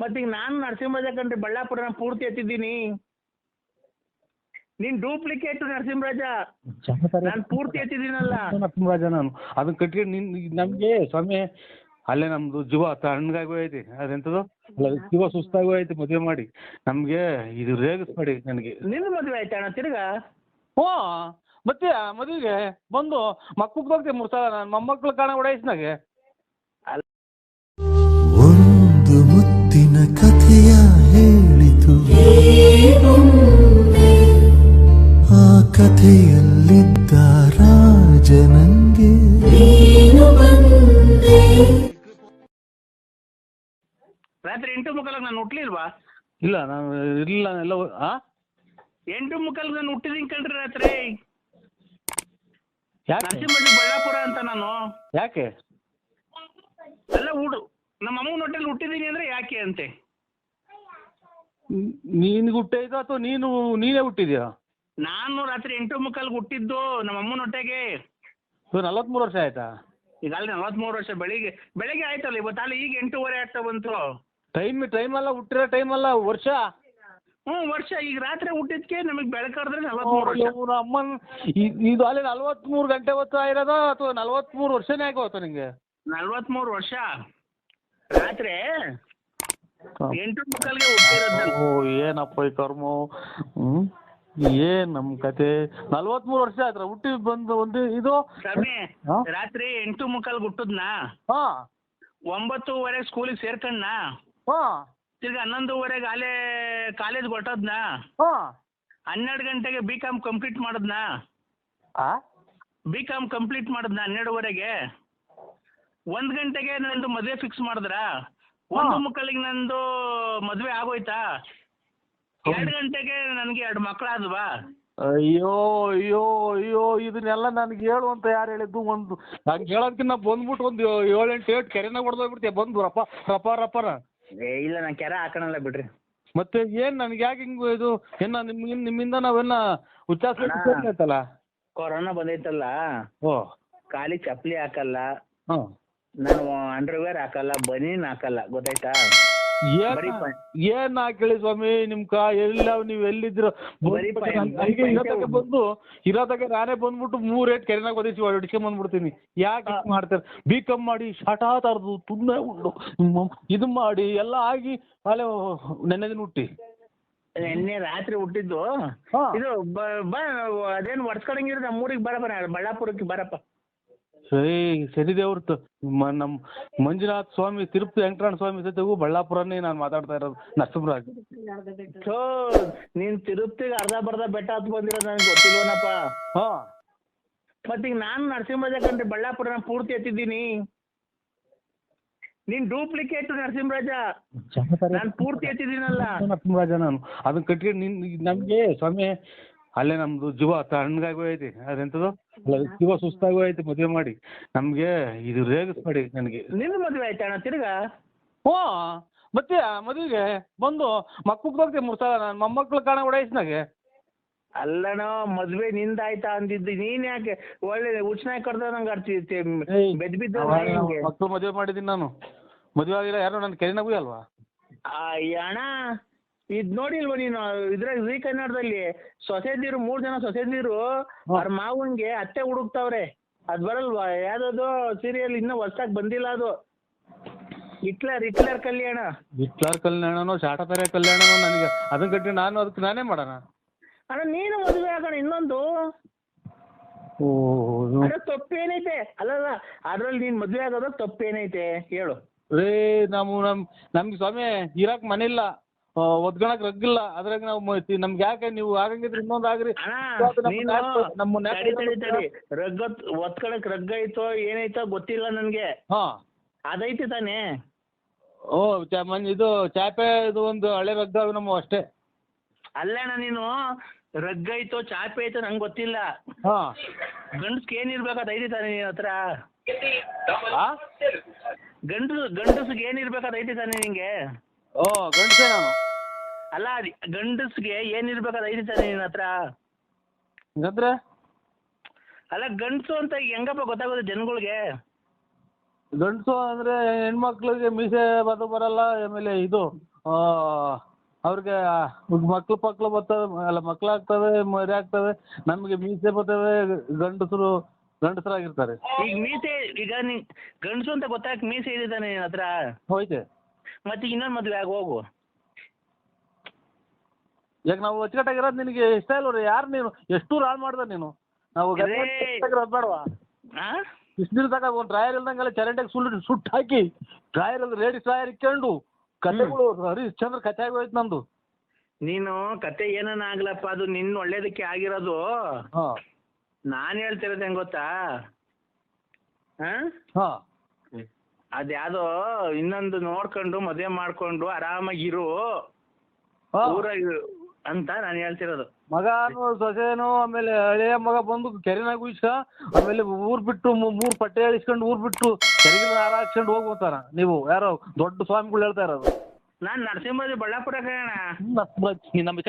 ಮತ್ತೀಗ ನಾನು ನರಸಿಂಹರಾಜ ಕಣ್ರಿ ಬಳ್ಳಾಪುರ ನಾನು ಪೂರ್ತಿ ಎತ್ತಿದ್ದೀನಿ. ನೀನ್ ಡೂಪ್ಲಿಕೇಟ್ ನರಸಿಂಹರಾಜ. ನಾನು ಪೂರ್ತಿ ಎತ್ತಿದ್ದೀನಲ್ಲ. ನರಸಿಂಹರಾಜ ನಾನು. ಅದನ್ನ ಕಟ್ಕೊಂಡು ನಿನ್ ನಮಗೆ ಸ್ವಾಮಿ ಅಲ್ಲೇ ನಮ್ದು ಜೀವ ತಣ್ಣಗಾಗಿ ಐತಿ ಅದೆಂಥದ್ದು ಅಲ್ಲ ಜೀವ ಸುಸ್ತಾಗಿ ಐತಿ ಮದುವೆ ಮಾಡಿ. ನಮಗೆ ಇದು ರೇಗಿಸ್ಬೇಡಿ ನನಗೆ. ನಿನ್ನ ಮದುವೆ ಆಯ್ತಾ ಅಣ್ಣ ತಿರ್ಗಾ? ಹ್ಞೂ. ಮತ್ತೆ ಮದುವೆಗೆ ಬಂದು ಮಕ್ಕಳು ಹೋಗ್ತೀವಿ ಮೂರು ಸಲ. ನಾನು ಮೊಮ್ಮಕ್ಳು ಕಾಣ ಓಡಾಯಿಸ್ನಾಗೆ ಎಂಟು ಮುಕ್ಕಾಲಕ್ಕೆ ನಾನು ಹುಟ್ಟಲಿಲ್ವಾ ಇಲ್ಲ ನಾನು ಇಲ್ಲ ಎಲ್ಲ ಎಂಟು ಮುಕ್ಕಾಲಕ್ಕೆ ನಾನು ಹುಟ್ಟಿದೀನಿ ಕಣ್ರಿ ರಾತ್ರಿ. ಯಾಕೆ? ನರಸಿಂಹರಾಜ ಬಳ್ಳಾಪುರ ಅಂತ ನಾನು. ಯಾಕೆ? ಅಲ್ಲ ಹುಡು ನಮ್ಮ ಅಮ್ಮನ ಹೊಟ್ಟೆಲಿ ಹುಟ್ಟಿದೀನಿ ಅಂದ್ರೆ ಯಾಕೆ ಅಂತೆ? ನೀನು ಹುಟ್ಟಿದ ಅಥವಾ ನೀನು ನೀನೇ ಹುಟ್ಟಿದ್ಯಾ? ನಾನು ರಾತ್ರಿ ಎಂಟು ಮುಖಲ್ಗೆ ಹುಟ್ಟಿದ್ದು ನಮ್ಮ ಅಮ್ಮನ ಹೊಟ್ಟೆಗೆ ಇವಾಗ ನಲವತ್ಮೂರು ವರ್ಷ ಆಯ್ತಾ? ಈಗ ಅಲ್ಲಿ ನಲವತ್ಮೂರು ವರ್ಷ ಬೆಳಿಗ್ಗೆ ಬೆಳಿಗ್ಗೆ ಆಯ್ತಲ್ಲ ಇವತ್ತು ಅಲ್ಲಿ ಈಗ ಎಂಟೂವರೆ ಆಗ್ತಾ ಬಂತು. ಟೈಮ್ ಟೈಮ್ ಅಲ್ಲ ಹುಟ್ಟಿರೋ ಟೈಮ್ ಅಲ್ಲ ವರ್ಷ? ಹ್ಞೂ ವರ್ಷ. ಈಗ ರಾತ್ರಿ ಹುಟ್ಟಿದ್ಕೆ ನಮಗೆ ಬೆಳಕಾದ್ರೆ ವರ್ಷ. ಇವ್ರ ಅಮ್ಮನ್ ಇದು ಅಲ್ಲಿ ನಲ್ವತ್ಮೂರು ಗಂಟೆ ಹೊತ್ತು ಆಗಿರೋದ ಅಥವಾ ನಲ್ವತ್ಮೂರು ವರ್ಷನೇ ಆಗೋತ ನಿಂಗೆ? ನಲವತ್ಮೂರ್ ವರ್ಷ? ರಾತ್ರಿ ಎಂಟು ಮುಕ್ಕಾಲ್ಗೆ ಹುಟ್ಟಿರೋದು ನಾನು. ಓ ಏನಪ್ಪ ಈ ಕರ್ಮ? ಹ್ಮ್ ಏನ್ ನಮ್ ಕತೆ? ನಲವತ್ಮೂರ್ ವರ್ಷ ಆಯ್ತರ ಹುಟ್ಟಿ ಬಂದು ಒಂದು ಇದು? ಸ್ವಾಮಿ ಹಾ? ರಾತ್ರಿ ಎಂಟು ಮುಕ್ಕಾಲ್ಗೆ ಹುಟ್ಟದ್ನ? ಹಾ. ಒಂಬತ್ತುವರೆಗೆ ಸ್ಕೂಲಿಗೆ ಸೇರ್ಕಣ್ಣ ಹಾ. ತಿರ್ಗಿ ಹನ್ನೊಂದುವರೆಗೆ ಅಲ್ಲೇ ಕಾಲೇಜ್ ಹೊಟ್ಟದ್ನ ಹಾ. ಹನ್ನೆರಡು ಗಂಟೆಗೆ ಬಿ ಕಾಮ್ ಕಂಪ್ಲೀಟ್ ಮಾಡದ್ನ? ಆ? ಬಿ ಕಾಮ್ ಕಂಪ್ಲೀಟ್ ಮಾಡದ್ನ ಹನ್ನೆರಡುವರೆಗೆ? ಒಂದು ಗಂಟೆಗೆ ನಂದು ಮದುವೆ ಫಿಕ್ಸ್ ಮಾಡಿದ್ರ? ಒಂದು ಮಕ್ಕಳಿಗೆ ನಂದು ಮದುವೆ ಆಗೋಯ್ತಾ? ಎರಡು ಗಂಟೆಗೆ ನನಗೆ ಎರಡು ಮಕ್ಕಳಾದ್ವಾ? ಅಯ್ಯೋ ಅಯ್ಯೋ ಅಯ್ಯೋ ಇದನ್ನೆಲ್ಲ ನನಗೆ ಹೇಳು ಅಂತ ಯಾರು ಹೇಳಿದ್ದು ಒಂದು ಹಂಗೆ ಹೇಳೋದಕ್ಕಿಂತ ಬಂದ್ಬಿಟ್ಟು ಒಂದು ಏಳೆಂಟು ಏಟ್ ಕೆರೆನಾಗ ಹೊಡೆದೋಗ್ಬಿಡ್ತೀಯ. ಬಂದು ರಪ್ಪ ರಪ್ಪ ರಪ್ಪನ. ಏ ಇಲ್ಲ ನಾನು ಕೆರೆ ಹಾಕೋಣಲ್ಲ ಬಿಡ್ರಿ. ಮತ್ತೆ ಏನ್ ನನಗೆ ಯಾಕೆ ಹಿಂಗ್ ಇದು? ಏನ ನಿಮ್ಮ ನಿಮ್ಮಿಂದ ನಾವೆಲ್ಲ ಆಯ್ತಲ್ಲ? ಕೊರೋನಾ ಬಂದೈತಲ್ಲ? ಓ. ಖಾಲಿ ಚಪ್ಪಲಿ ಹಾಕಲ್ಲ. ಹಾಂ ನಾನು ಅಂಡರ್ವೇರ್ ಹಾಕಲ್ಲ ಬನೀನ್ ಹಾಕಲ್ಲ ಗೊತ್ತಾಯ್ತಾ? ಬರೀ ಏನ್ ಹಾಕಿಳಿ ಏನ್ ಹಾಕೇಳಿ ಸ್ವಾಮಿ ನಿಮ್ ಕಾ ಎಲ್ಲ ನೀವ್ ಎಲ್ಲಿದ್ರು ಬರೀ ಪ- ನನಗೆ ಇರೋದಕ್ಕೆ ಬಂದು ಇರೋದಕ್ಕೆ ನಾನೇ ಬಂದ್ಬಿಟ್ಟು ಮೂರ್ ರೇಟ್ ಕೆರೆನಾಗ ಒದಿಸಿ ಹೊಡಿಸ್ಕೊಂಡ್ ಬಂದ್ಬಿಡ್ತೀನಿ. ಯಾಕೆ ಹಿಂಗ್ ಮಾಡ್ತಾರೆ? ಬಿ ಕಮ್ ಮಾಡಿ ಶಟಾ ತರದು ತುಂಬಾ ಉಂಡು. ಇದು ಮಾಡಿ ಎಲ್ಲ ಆಗಿ ಅಲ್ಲೇ ನೆನ್ನೆ ದಿನ ಹುಟ್ಟಿ. ನಿನ್ನೆ ರಾತ್ರಿ ಹುಟ್ಟಿದ್ದು. ಹಾ. ಇದು ಬ- ಬಾ ಅದೇನು ಹೊಡ್ಸ್ಕೊಳಂಗಿದ್ರೆ ನಮ್ಮೂರಿಗೆ ಬರಪ್ಪ ಬಳ್ಳಾಪುರಕ್ಕೆ ಬರಪ್ಪ. ಸರಿ ಸರಿ ದೇವ್ರದ್ದು ಮ- ಮಂಜುನಾಥ್ ಸ್ವಾಮಿ ತಿರುಪತಿ ವೆಂಕಟರಮಣ ಸ್ವಾಮಿ ಜೊತೆಗೂ ಬಳ್ಳಾಪುರನೇ ನಾನು ಮಾತಾಡ್ತಾ ಇರೋದು ನರಸಿಂಹರಾಜ್ ಸೊ ನೀನ್ ತಿರುಪ್ತಿಗೆ ಅರ್ಧ ಬರ್ಧ ಬೆಟ್ಟ ಹತ್ ಬಂದಿರೋ ನನಗೆ ಗೊತ್ತಿಲ್ವನಪ್ಪ? ಹಾ. ಮತ್ತೀಗ ನಾನು ನರಸಿಂಹರಾಜ ಬಳ್ಳಾಪುರನ ಬಳ್ಳಾಪುರ ನಾನು ಪೂರ್ತಿ ಎತ್ತಿದ್ದೀನಿ. ನೀನ್ ಡೂಪ್ಲಿಕೇಟ್ ನರಸಿಂಹರಾಜ. ನಾನು ಪೂರ್ತಿ ಎತ್ತಿದ್ದೀನಲ್ಲ. ನರಸಿಂಹರಾಜ ನಾನು. ಅದನ್ನ ಕಟ್ಕೊಂಡು ನಿನ್ ನಮಗೆ ಸ್ವಾಮಿ ಅಲ್ಲೇ ನಮ್ದು ಜೀವ ತಣ್ಣಗಾಗಿ ಐತಿ ಅದೆಂಥದ್ದು ಜೀವ ಸುಸ್ತಾಗೋ ಐತಿ ಮದುವೆ ಮಾಡಿ. ನಮಗೆ ಇದು ರೇಗಿಸ್ಬೇಡಿ ನನಗೆ. ನಿನ್ನ ಮದ್ವೆ ಆಯ್ತಾ ಅಣ್ಣ ತಿರ್ಗಾ? ಹ್ಞೂ. ಮತ್ತೆ ಮದುವೆಗೆ ಬಂದು ಮಕ್ಕಳು ಹೋಗ್ತೀವಿ ಮೂರು ಸಲ ನಾನು ಮೊಮ್ಮಕ್ಳು ಕಾಣ ಒಡಾಯಿಸ್ನಾಗೆ ಅಲ್ಲಣ್ಣ ಮದ್ವೆ ನಿಂದ ಆಯ್ತಾ ಅಂದಿದ್ದು ನೀನ್ ಯಾಕೆ? ಒಳ್ಳೆ ಉಚ್ಚನಾಗಿ ಕಡ್ದ ನಂಗೆ ಅರ್ಥ ಬೆದ್ ಬಿದ್ದ ಮಕ್ಕಳು ಮದುವೆ ಮಾಡಿದ್ದೀನಿ ನಾನು. ಮದ್ವೆ ಆಗಿಲ್ಲ ಯಾರು ನನ್ನ ಕೆರೆನಾಗೂ ಅಲ್ವಾ? ಅಯ್ಯ ಅಣ್ಣ ಇದ್ ನೋಡಿಲ್ವ ನೀನು ಇದ್ರಾಗ ಜೀ ಕನ್ನಡದಲ್ಲಿ ಸೊಸೆದಿರು ಮೂರ್ ಜನ ಸೊಸೆದಿರು ಅವ್ರ ಮಾವನ್ಗೆ ಅತ್ತೆ ಹುಡುಕ್ತಾವ್ರೆ. ಅದ್ ಬರಲ್ವಾ? ಯಾವ್ದದು ಸೀರಿಯಲ್ ಇನ್ನು ಹೊಸ್ದಾಗ್ ಬಂದಿಲ್ಲ ಅದು. ಹಿಟ್ಲರ್ ಹಿಟ್ಲರ್ ಕಲ್ಯಾಣ. ಹಿಟ್ಲರ್ ಕಲ್ಯಾಣನೋ ಶಾಟಪೆರೆ ಕಲ್ಯಾಣನೋ ನನಗೆ ಅದನ್ನ ಕಟ್ಟಿ ನಾನು ಅದಕ್ಕೆ ನಾನೇ ಮಾಡೋಣ. ಅಣ್ಣ ನೀನು ಮದುವೆ ಆಗೋಣ ಇನ್ನೊಂದು. ಓ ಅದ್ರ ತಪ್ಪೇನೈತೆ? ಅಲ್ಲಲ್ಲ ಅದ್ರಲ್ಲಿ ನೀನ್ ಮದ್ವೆ ಆಗೋದಾಗ ತಪ್ಪೇನೈತೆ? ಹೇಳು. ರೇ ನಮ್ಮ ನಮ್ ನಮ್ಗೆ ಸ್ವಾಮಿ ಇರಕ್ ಮನೆ ಇಲ್ಲ ಆ, ಒದ್ಕೊಳಕ್ ರಗ್ಗಿಲ್ಲ. ಅದ್ರಾಗ ನಾವು ನಮ್ಗ ಯಾಕೆ ನೀವು ಆಗಂಗಿದ್ರೆ ಇನ್ನೊಂದು ಆಗ್ರಿ. ನಮ್ಮ ರಗ್ಗ ಒತ್ಕೊಳಕ್ ರಗ್ಗ ಐತೋ ಏನೈತೋ ಗೊತ್ತಿಲ್ಲ ನನ್ಗೆ. ಹಾ. ಅದೈತಿ ತಾನೇ. ಓ ಮನ್ ಇದು ಚಾಪೆ ಇದು ಒಂದು ಹಳೆ ರಗ್ಗ ಅವು ನಮ್ಮ ಅಷ್ಟೇ. ಅಲ್ಲಣ್ಣ ನೀನು ರಗ್ಗ ಐತೋ ಚಾಪೆ ಐತೋ ನಂಗೆ ಗೊತ್ತಿಲ್ಲ. ಹಾ. ಗಂಡಸ್ಗೆ ಏನಿರ್ಬೇಕು ಅದು ಐತಿ ತಾನೇ ನಿನ್ನ ಹತ್ರ? ಗಂಡಸು ಗಂಡಸ್ಗೆ ಏನಿರ್ಬೇಕು ಅದು ಐತಿ ತಾನೇ ನಿಂಗೆ? ಓ ಗಂಡಸೇ ನಾನು. ಅಲ್ಲ ಅದು ಗಂಡಸ್ಗೆ ಏನಿರ್ಬೇಕು ಅದು ಐತಿ ತಾನೇ ನಿನ್ನ ಹತ್ರ? ಹಂಗಂದ್ರೆ ಅಲ್ಲ ಗಂಡಸು ಅಂತ ಹೆಂಗಪ್ಪ ಗೊತ್ತಾಗೋದು ಜನಗಳಿಗೆ? ಗಂಡಸು ಅಂದ್ರೆ ಹೆಣ್ಮಕ್ಳಿಗೆ ಮೀಸೆ ಬದು ಬರಲ್ಲ ಆಮೇಲೆ ಇದು ಆ, ಅವ್ರಿಗೆ ಮಕ್ಳು ಪಕ್ಳು ಬರ್ತವೆ ಅಲ್ಲ ಮಕ್ಳಾಗ್ತವೆ ಮರಿ ಆಗ್ತವೆ ನಮಗೆ ಮೀಸೆ ಬರ್ತವೆ ಗಂಡಸರು ಗಂಡಸರಾಗಿರ್ತಾರೆ. ಈಗ ಮೀಸೆ ಈಗ ನೀ ಗಂಡಸು ಅಂತ ಗೊತ್ತಾಗ ಮೀಸೆ ಇದ್ದಾನೆ ತಾನೆ ನಿನ್ನ ಹತ್ರ? ಹೋಯ್ತೆ. ಮತ್ತೆ ಇನ್ನೊಂದು ಮದುವೆ ಆಗ ಹೋಗು. ಈಗ ನಾವು ಅಚ್ಚುಕಟ್ಟಾಗಿರೋದು ನಿನಗೆ ಇಷ್ಟ ಇಲ್ವ ಯಾರು ನೀನು? ಎಷ್ಟು ಹಾಳು ಮಾಡ್ದೆ ನೀನು. ನಾವು! ಬೇಡವಾ? ಇಷ್ಟು ದಿನ ತನಕ ಒಂದು ಡ್ರಾಯರ್ ಇಲ್ದಂಗೆಲ್ಲ ಚರಂಡಿಗೆ ಸುಳ್ಳು ಸುಟ್ಟು ಹಾಕಿ ಡ್ರಾಯರ್ ಅಲ್ಲಿ ರೆಡಿ ಡ್ರಾಯರ್ ಇಕ್ಕೊಂಡು ಕತೆಗಳು ಹರಿಶ್ಚಂದ್ರ ಕತೆ ಆಗೋಯ್ತು ನಂದು. ನೀನು ಕತೆ ಏನನ ಆಗ್ಲಪ್ಪ ಅದು ನಿನ್ನ ಒಳ್ಳೇದಕ್ಕೆ ಆಗಿರೋದು. ಹಾ. ನಾನು ಹೇಳ್ತಿರೋದು ಹೆಂಗ್ ಗೊತ್ತಾ? ಅದ್ಯಾವುದೋ ಇನ್ನೊಂದು ನೋಡ್ಕೊಂಡು ಮದುವೆ ಮಾಡ್ಕೊಂಡು ಆರಾಮಾಗಿರು ಊರಾಗ ಅಂತ ನಾನು ಹೇಳ್ತಿರೋದು. ಮಗನು ಸೊಸೆನು ಆಮೇಲೆ ಹಳೆಯ ಮಗ ಬಂದು ಕೆರೆನಾಗ ಉಯ್ಸ್ಕ ಆಮೇಲೆ ಊರ್ ಬಿಟ್ಟು ಮೂ- ಮೂರ್ ಪಟ್ಟೆ ಇಳಿಸ್ಕೊಂಡು ಊರ್ ಬಿಟ್ಟು ಕೆರೆಗೆ ಹಾರ ಹಾಕ್ಸ್ಕೊಂಡು ಹೋಗ್ಬೋತಾರ ನೀವು? ಯಾರೋ ದೊಡ್ಡ ಸ್ವಾಮಿಗಳು ಹೇಳ್ತಾ ಇರೋದು. ನಾನು ನರಸಿಂಹರಾಜ ಬಳ್ಳಾಪುರ ಕಣ ನಮ್ಮ